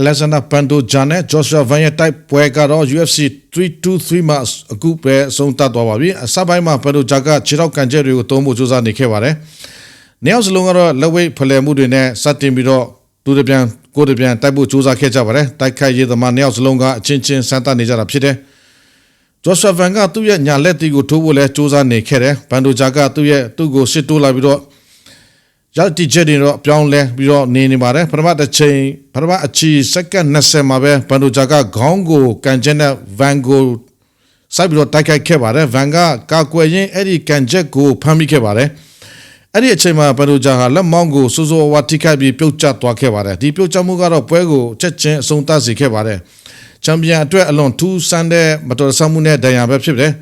Alexander Pantoja နဲ့ Joshua Van ရဲ့တိုက်ပွဲကတော့ UFC 323မှာအခုပဲအဆုံးသတ်သွားပါပြီအစပိုင်းမှာ Pantoja ကခြေထောက်ကန်ချက်တွေကိုသုံးဖို့ကြိုးစားနေခဲ့ပါတယ်။နှစ်ယောက်စလုံးကတော့လက်ဝိတ်ဖလှယ်မှုတွေနဲ့စတင်ပြီးတော့သူတပြန်ကိုယ်တပြန်တိုက်ဖို့ကြိုးစားခဲ့ကြပါတယ်။တိုက်ခိုက်ရေးသမားနှစ်ယောက်စလုံးကအချင်းချင်းစမ်းသပ်နေကြတာဖြစ်တယ်။ Joshua Van ကသူ့ရဲ့ညာလက်တီကိုထိုးဖို့လဲစူးစမ်းနေခဲ့တယ်။ဘန်ဒိုဂျာကသူ့ရဲ့သူ့ကိုရှစ်တိုးလာပြီးတော့ ရောက်တီချက်တွေတော့ပြောင်းလဲပြီးတော့နေနေပါတယ်ပထမတစ်ချိန်ပထမအချီစက္ကန့်20မှာပဲဘန်ဒိုဂျာကခေါင်းကိုကန်ချက်နဲ့ဗန်ကိုစိုက်ပြီးတော့တိုက်ခိုက်ခဲ့ပါတယ်ဗန်ကကာကွယ်ရင်းအဲ့ဒီကန်ချက်ကိုဖမ်းမိခဲ့ပါတယ်အဲ့ဒီအချိန်မှာဘန်ဒိုဂျာဟာလက်မောင်းကိုစိုးစိုးဝါထိခိုက်ပြီးပြုတ်ကျသွားခဲ့ပါတယ်ဒီပြုတ်ကျမှုကတော့ပွဲကိုချက်ချင်းအဆုံးသတ်စေခဲ့ပါတယ်ချန်ပီယံအတွက်အလွန်ထူးဆန်းတဲ့မတော်တဆမှုနဲ့ဒဏ်ရာပဲဖြစ်တယ်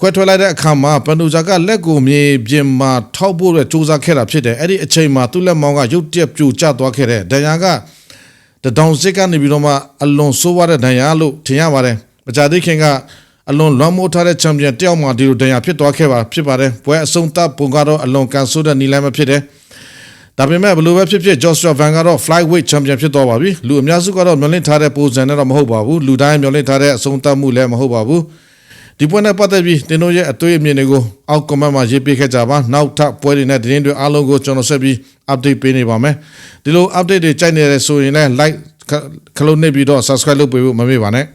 ခွဲထွက်လိုက်တဲ့အခါမှာပန်ဒိုဂျာကလက်ကိုမြေပြင်မှာထောက်ဖို့အတွက်စူးစမ်းခဲ့တာဖြစ်တယ်အဲ့ဒီအချိန်မှာသူ့လက်မောင်းကရုတ်တရက်ပြိုကျသွားခဲ့တဲ့ဒဏ်ရာကတဒေါင်စစ်ကနေပြီးတော့မှအလွန်ဆိုးဝါးတဲ့ဒဏ်ရာလို့ထင်ရပါတယ်မကြသေးခင်ကအလွန်လွမ်းမိုးထားတဲ့ချန်ပီယံတယောက်မှဒီလိုဒဏ်ရာဖြစ်သွားခဲ့ပါဖြစ်ပါတယ်ပွဲအဆုံးသတ်ပုံကတော့အလွန်ကန်ဆိုးတဲ့နီလန်းပဲဖြစ်တယ်ဒါပေမဲ့ဘယ်လိုပဲဖြစ်ဖြစ် Joshua Van ကတော့ flyweight champion ဖြစ်သွားပါပြီလူအများစုကတော့မျှော်လင့်ထားတဲ့ပုံစံနဲ့တော့မဟုတ်ပါဘူးလူတိုင်းမျှော်လင့်ထားတဲ့အဆုံးသတ်မှုလည်းမဟုတ်ပါဘူး ဒီပွဲနဲ့ပတ်သက်ပြီးတင်တို့ရဲ့အတွေ့အမြင်တွေကိုအောက် comment မှာရေးပေးခဲ့ကြပါနောက်ထပ်ပွဲတွေနဲ့သတင်းတွေအားလုံးကိုကျွန်တော်ဆက်ပြီး update ပေးနေပါမယ်ဒီလို update တွေကြိုက်နေတယ်ဆိုရင်လည်း like ခလုံးနေပြီးတော့ subscribe လုပ်ပေးဖို့မမေ့ပါနဲ့